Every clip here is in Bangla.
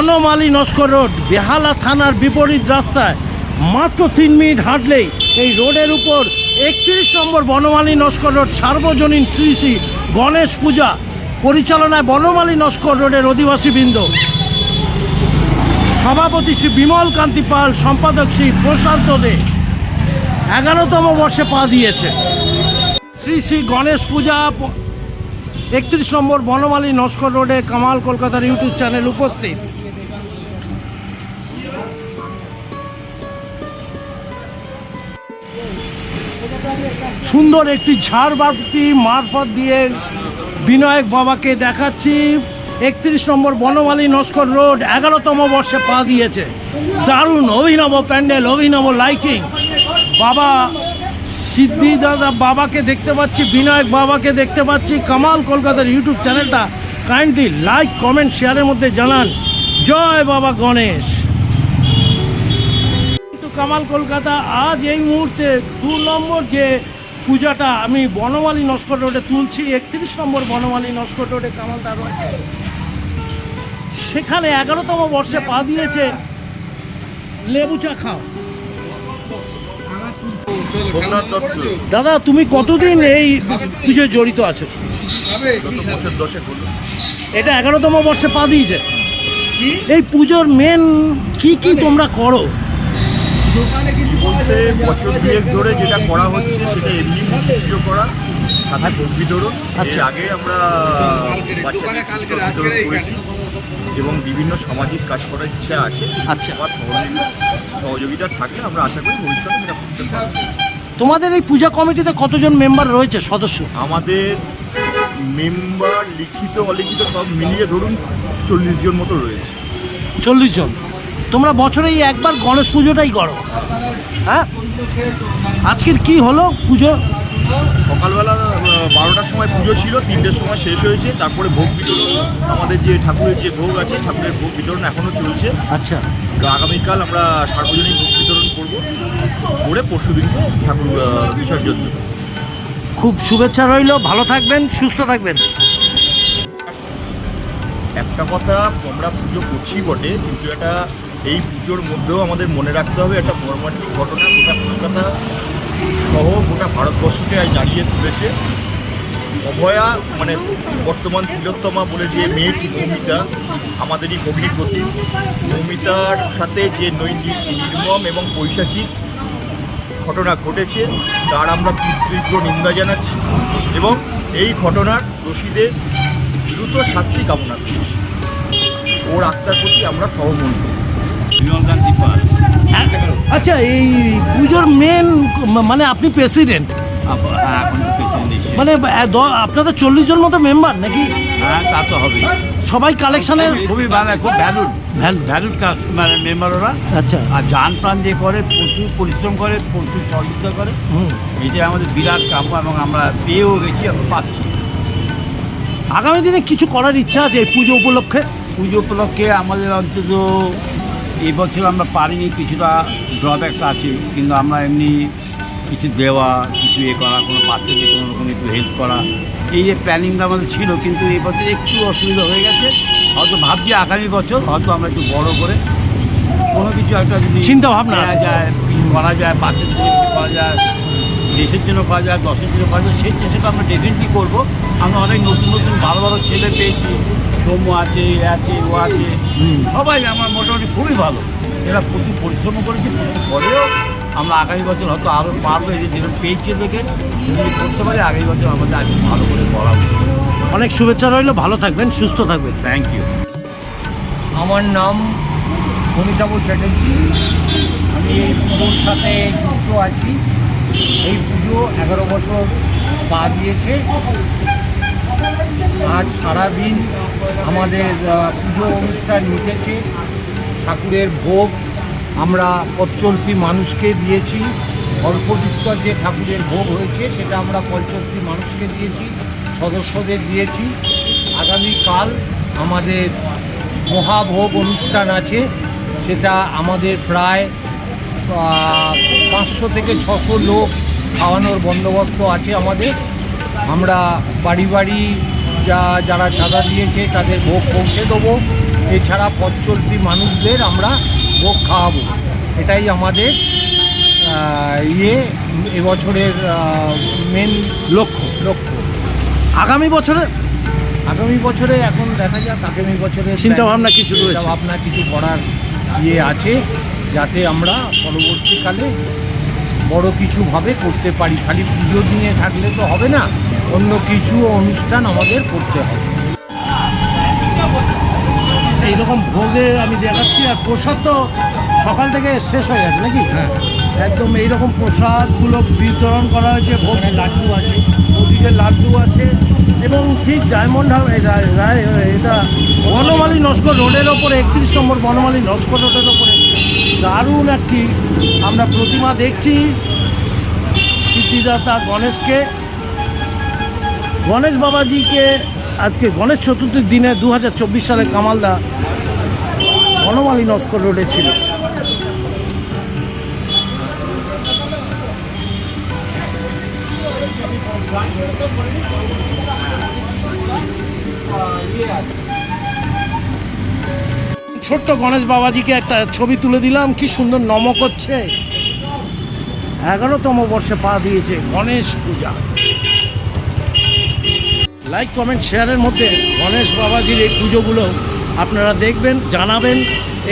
বনমালী নস্কর রোড, বেহালা থানার বিপরীত রাস্তায় মাত্র তিন মিনিট হাঁটলেই এই রোডের উপর একত্রিশ নম্বর বনমালী নস্কর রোড, সার্বজনীন শ্রী শ্রী গণেশ পূজা পরিচালনায় বনমালী নস্কর রোডের অধিবাসীবৃন্দ সভাপতি শ্রী বিমল কান্তি পাল, সম্পাদক শ্রী প্রশান্ত দে এগারোতম বর্ষে পা দিয়েছে। শ্রী শ্রী গণেশ পূজা একত্রিশ নম্বর বনমালী নস্কর রোডে কামাল কলকাতার ইউটিউব চ্যানেল উপস্থিত। সুন্দর একটি ঝাড়বাতি মারফত দিয়ে বিনায়ক বাবাকে দেখাচ্ছি। একত্রিশ নম্বর বনমালী নস্কর রোড, এগারোতম বর্ষে পা দিয়েছে। দারুণ অভিনব প্যান্ডেল, অভিনব লাইটিং। বাবা সিদ্ধিদাদা বাবাকে দেখতে পাচ্ছি, বিনায়ক বাবাকে দেখতে পাচ্ছি। কামাল কলকাতার ইউটিউব চ্যানেলটা কাইন্ডলি লাইক কমেন্ট শেয়ারের মধ্যে জানান। জয় বাবা গণেশ। কামাল কলকাতা আজ এই মুহূর্তে দু নম্বর যে পূজাটা আমি বনমালী নস্কর রোডে তুলছি একত্রিশ নম্বর বনমালী নস্কর রোডে কামাল কামালদা রয়েছে। সেখানে এগারোতম বর্ষে পা দিয়েছে লেবু চা খাও। দাদা তুমি কতদিন এই পুজোয় জড়িত আছো? এটা এগারোতম বর্ষে পা দিয়েছে। এই পুজোর মেন কি কি তোমরা করো? বলতে বছর দুয়েক ধরে যেটা করা হচ্ছে সেটা এমনি পুজো করা সাথে ভোগ বিতরণ আচ্ছা। এর আগে আমরা বাচ্চাদের করেছি এবং বিভিন্ন সামাজিক কাজ করার ইচ্ছা আছে। আচ্ছা। আমার সহযোগিতা সহযোগিতা থাকলে আমরা আশা করি ভবিষ্যতে এটা করতে পারব। তোমাদের এই পূজা কমিটিতে কতজন মেম্বার রয়েছে সদস্য? আমাদের মেম্বার লিখিত অলিখিত সব মিলিয়ে ধরুন চল্লিশ জন মতো রয়েছে। চল্লিশ জন। তোমরা বছরে একবার গণেশ পুজোটাই করো। হ্যাঁ? আজকের কি হলো পুজো? সকালবেলা বারোটার সময় পুজো ছিল তিনটের সময় শেষ হয়েছে তারপরে ভোগ বিতরণ। আমাদের যে ঠাকুরের যে ভোগ আছে ঠাকুরের ভোগ বিতরণ এখনও চলছে। আচ্ছা। তো আগামীকাল আমরা সার্বজনীন ভোগ বিতরণ করব করে পরশু দিনকে ঠাকুর বিসর্জন খুব শুভেচ্ছা রইল ভালো থাকবেন সুস্থ থাকবেন। একটা কথা আমরা পুজো করছি বটে কিন্তু এটা এই পুজোর মধ্যেও আমাদের মনে রাখতে হবে একটা মর্মান্তিক ঘটনা, গোটা কলকাতা সহ গোটা ভারতবর্ষকে আজ জানিয়ে তুলেছে। অভয়া মানে বর্তমান তিলোত্তমা বলে যে মেয়েটি মৌমিতা আমাদেরই ভগ্নিপতি মৌমিতার সাথে যে নৈনিক নির্মম এবং পৈশাচিক ঘটনা ঘটেছে, তার আমরা তীব্র নিন্দা জানাচ্ছি এবং এই ঘটনার দোষীদের দ্রুত শাস্তি কামনা করছি। ওর আত্মার প্রতি আমরা পাল আচ্ছা এই পুজোর মেন মানে আপনি প্রেসিডেন্ট হ্যাঁ মানে আপনাদের চল্লিশ জন মতো মেম্বার নাকি? হ্যাঁ তা তো হবে সবাই কালেকশনের খুবই ভালো খুব ভ্যালুড। ভ্যালুড কাজ মানে মেম্বার ওরা। আচ্ছা। আর যান প্রাণ যে করে প্রচুর পরিশ্রম করে প্রচুর সহযোগিতা করে। হুম। এটা আমাদের বিরাট কাম্য এবং আমরা পেয়েও গেছি আমরা পাচ্ছি। আগামী দিনে কিছু করার ইচ্ছা আছে এই পুজো উপলক্ষে? পুজো উপলক্ষে আমাদের অন্তত এই বছর আমরা পারিনি কিছুটা ড্রব্যাকস আছে কিন্তু আমরা এমনি কিছু দেওয়া কিছু এ করা কোনো বাচ্চাকে কোনো রকম একটু হেল্প করা এই যে প্ল্যানিংটা আমাদের ছিল কিন্তু এই বছর একটু অসুবিধা হয়ে গেছে। হয়তো ভাবছি আগামী বছর হয়তো আমরা একটু বড় করে কোনো কিছু একটা যদি চিন্তা ভাবনা যায় কিছু করা যায় বাচ্চাদের করা যায় দেশের জন্য করা যায় দশের জন্য করা যায় সেই চেষ্টাটা আমরা ডেফিনেটলি করব। আমরা অনেক নতুন নতুন ভালো ভালো ছেলে পেয়েছি। সৌম্য আছে এ আছে ও আছে। সবাই আমার মোটামুটি খুবই ভালো। এরা প্রচুর পরিশ্রম করেছে প্রচুর পরেও আমরা আগামী বছর হয়তো আরও পারব এই যে যেরকম পেয়েছে দেখে যদি করতে পারি আগামী বছর আমাদের আগে ভালো করে করাবো অনেক শুভেচ্ছা রইল ভালো থাকবেন সুস্থ থাকবেন। থ্যাংক ইউ আমার নাম অমিতাভ চ্যাটার্জি। আমি এই পুজোর সাথে যুক্ত আছি। এই পুজো এগারো বছর পা দিয়েছে আজ সারাদিন আমাদের পুজো অনুষ্ঠান মিটেছে। ঠাকুরের ভোগ আমরা পথচলতি মানুষকে দিয়েছি। অল্প বিস্তর যে ঠাকুরের ভোগ হয়েছে, সেটা আমরা পঞ্চলতি মানুষকে দিয়েছি, সদস্যদের দিয়েছি। আগামীকাল আমাদের মহাভোগ অনুষ্ঠান আছে। সেটা আমাদের প্রায় পাঁচশো থেকে ছশো লোক খাওয়ানোর বন্দোবস্ত আছে আমাদের। আমরা বাড়ি বাড়ি যা যারা চাঁদা দিয়েছে তাদের ভোগ পৌঁছে দেবো। এছাড়া পথ চলতি মানুষদের আমরা ভোগ খাওয়াবো। এটাই আমাদের ইয়ে এবছরের মেন লক্ষ্য। লক্ষ্য। আগামী বছরে? আগামী বছরে এখন দেখা যাক আগামী বছরে চিন্তা ভাবনা কিছু রয়েছে। ভাবনা কিছু করার ইয়ে আছে যাতে আমরা পরবর্তীকালে বড় কিছু ভাবে করতে পারি। খালি পুজো নিয়ে থাকলে তো হবে না অন্য কিছু অনুষ্ঠান আমাদের করতে হবে। এইরকম ভোগে আমি দেখাচ্ছি আর প্রসাদ তো সকাল থেকে শেষ হয়ে গেছে নাকি? হ্যাঁ। একদম এইরকম প্রসাদগুলো বিতরণ করা হয়েছে ভোগ লাড্ডু আছে। ওদিকে লাড্ডু আছে এবং ঠিক ডায়মন্ড এটা বনমালী নস্কর রোডের ওপরে একত্রিশ নম্বর বনমালী নস্কর রোডের ওপরে। দারুণ একটি আমরা প্রতিমা দেখছি। সিদ্ধিদাতা গণেশকে। গণেশ বাবাজিকে আজকে গণেশ চতুর্থীর দিনে দু হাজার চব্বিশ সালে কামালদা বনমালী নস্কর রোডে ছিল। ছোট্ট গণেশ বাবাজিকে একটা ছবি তুলে দিলাম। কি সুন্দর নমক হচ্ছে। এগারোতম বর্ষে পা দিয়েছে গণেশ পূজা। লাইক কমেন্ট শেয়ারের মধ্যে গণেশ বাবাজির এই পুজোগুলো আপনারা দেখবেন, জানাবেন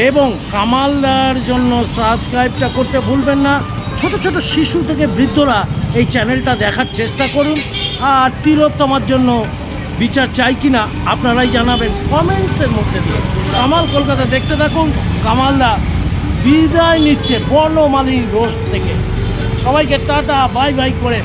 এবং কামালদার জন্য সাবস্ক্রাইবটা করতে ভুলবেন না। ছোট ছোট শিশু থেকে বৃদ্ধরা এই চ্যানেলটা দেখার চেষ্টা করুন। আর তিলোত্তমার জন্য বিচার চাই কি না আপনারাই জানাবেন কমেন্টসের মধ্যে দিয়ে। কামাল কলকাতা দেখতে থাকুন, কামালদা বিদায় নিচ্ছে বর্ণমালী রোস্ট থেকে। সবাইকে টাটা, বাই বাই করে